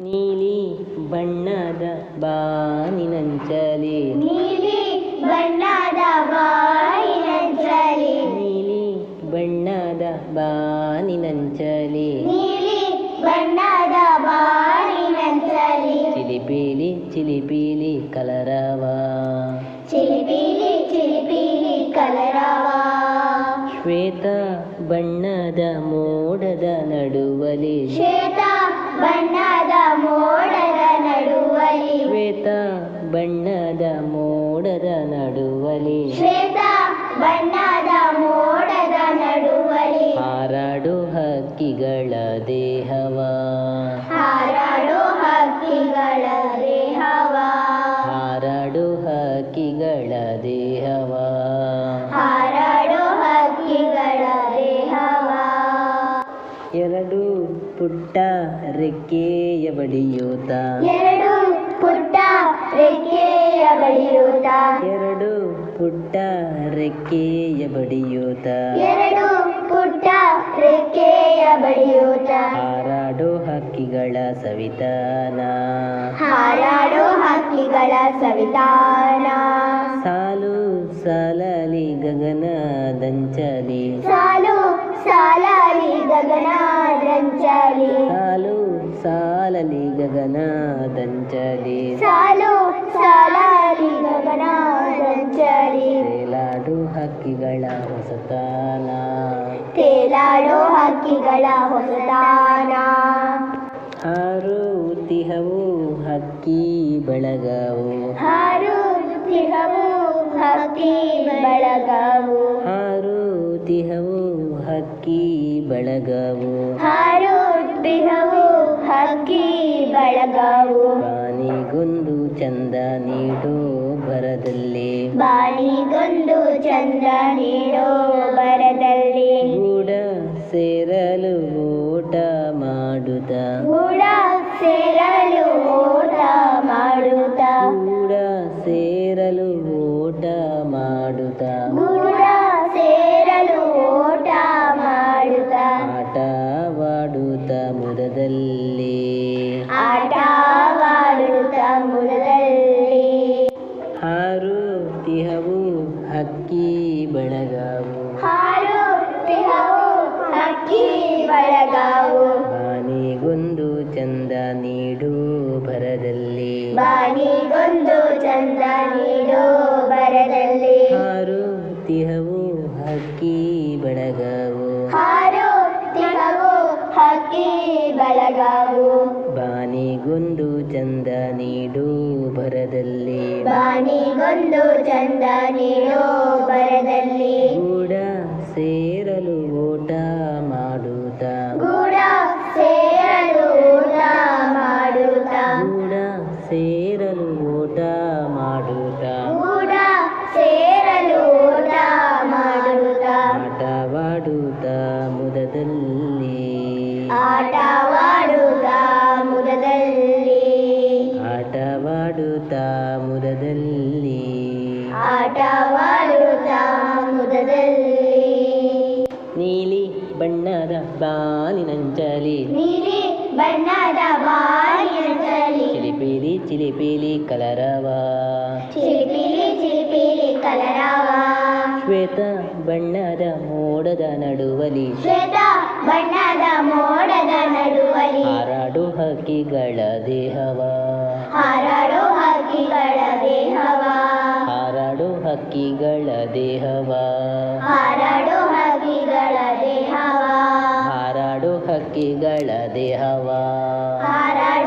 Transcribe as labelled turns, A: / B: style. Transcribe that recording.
A: ನೀಲಿ ಬಣ್ಣದ ಬಾನಿನಂಚಲಿ
B: ನೀಲಿ ಬಣ್ಣದ ಬಾಯಿನಂಚಲಿ
A: ನೀಲಿ ಬಣ್ಣದ ಬಾನಿನಂಚಲಿ
B: ನೀಲಿ ಬಣ್ಣದ ಬಾಯಿನಂಚಲಿ
A: ಚಿಲಿಪಿಲಿ ಚಿಲಿಪಿಲಿ ಕಲರವ.
B: ಚಿಲಿಪಿಲಿ ಚಿಲಿಪಿಲಿ
A: ಶ್ವೇತ ಬಣ್ಣದ ಮೋಡದ ನಡುವಲಿ
B: ಶ್ವೇತ ಬಣ್ಣದ ಮೋಡದ ನಡುವಲಿ
A: ಶ್ವೇತ ಬಣ್ಣದ ಮೋಡದ ನಡುವಲಿ
B: ಶ್ವೇತ ಬಣ್ಣದ ಮೋಡದ ನಡುವಲಿ
A: ಹಾರಾಡು ಹಕ್ಕಿಗಳ ದೇಹವ.
B: ಹಾರಾಡು ಹಕ್ಕಿಗಳ ದೇಹವ.
A: ಹಾರಾಡು ಹಕ್ಕಿಗಳ ದೇಹವ. ಎರಡು ಪುಟ್ಟ ರೆಕ್ಕೆಯ ಬಡಿಯೂತ
B: ಎರಡು ಪುಟ್ಟ ರೆಕ್ಕೆಯ ಬಡಿಯೂತ
A: ಎರಡು ಪುಟ್ಟ ರೆಕ್ಕೆಯ ಬಡಿಯೂತ
B: ಎರಡು ಪುಟ್ಟ ರೆಕ್ಕೆಯ ಬಡಿಯೂತ
A: ಹಾರಾಡು ಹಕ್ಕಿಗಳ ಸವಿತಾನ.
B: ಹಾರಾಡೋ ಹಕ್ಕಿಗಳ ಸವಿತಾನ.
A: ಸಾಲು ಸಾಲಲಿ ಗಗನದಂಚಲಿ
B: ಸಾಲು
A: ಸಾಲು. ಸಾಲಲಿ ಗಗನದಂಚಲಿ
B: ಸಾಲು ಸಾಲಲಿ ಗಗನ ದಂಚಲಿ
A: ತೇಲಾಡು ಹಕ್ಕಿಗಳ ಹೊಸತಾನ.
B: ತೇಲಾಡೋ ಹಕ್ಕಿಗಳ ಹೊಸತಾನ.
A: ಹಾರುತಿಹವು ಹಕ್ಕಿ ಬಳಗವು.
B: ಹಾರುತ್ತಿಹವು ಹಕ್ಕಿ ಬಳಗವು.
A: ಹಾರುತಿಹವು ಹಕ್ಕಿ ಬಳಗವು.
B: ಬಳಗವು
A: ಬಾನಿಗೊಂದು ಚಂದ ನೀಡೋ ಬರದಲ್ಲಿ.
B: ಬಾನಿಗೊಂದು ಚಂದ ನೀಡೋ ಬರದಲ್ಲಿ.
A: ಹಾರುತಿಹವು ಹಕ್ಕಿ ಬೆಳಗಾವು.
B: ಬೆಳಗಾವು.
A: ಬಾನಿಗೊಂದು ಚಂದ ನೀಡು ಭರದಲ್ಲಿ.
B: ಬಾನಿಗೊಂದು ಚಂದ ನೀಡು ಬರದಲ್ಲಿ ಹಾರುತ್ತಿಹವು ಹಕ್ಕಿ ಬಳಗವು
A: ಬಾನಿಗೊಂದು ಚಂದ ನೀಡು ಭರದಲ್ಲಿ.
B: ಬಾನಿಗೊಂದು ಚಂದ ನೀಡೋ
A: ಆಟವಾಡುತ್ತ ಮುದದಲ್ಲಿ.
B: ಆಟವಾಡುತ್ತ ಮುದದಲ್ಲಿ.
A: ನೀಲಿ ಬಣ್ಣದ ಬಾಲಿನಂಜಲಿ
B: ನೀಲಿ ಬಣ್ಣದ ಬಾಲಿನಂಚಲಿ
A: ಚಿಲಿಪಿಲಿ ಚಿಲಿಪಿಲಿ ಕಲರವ.
B: ಚಿಲಿಪಿಲಿ ಚಿಲಿಪಿಲಿ ಕಲರವ.
A: ಶ್ವೇತ ಬಣ್ಣದ ಮೋಡದ ನಡುವಲಿ.
B: ಶ್ವೇತ ಬಣ್ಣದ ಮೋಡದ ನಡುವಲಿ.
A: ಹಾರಾಡು ಹಕ್ಕಿಗಳ ದೇಹವ.
B: ಹಾರಾಡೋ ಹಕ್ಕಿಗಳ ದೇಹವ?
A: ಹಾರಾಡು ಹಕ್ಕಿಗಳ ದೇಹವ?
B: ಹಾರಾಡೋ ಹಕ್ಕಿಗಳ ದೇಹವ?
A: ಹಾರಾಡು ಹಕ್ಕಿಗಳ ದೇಹವ?
B: ಹಾರಾಡೋ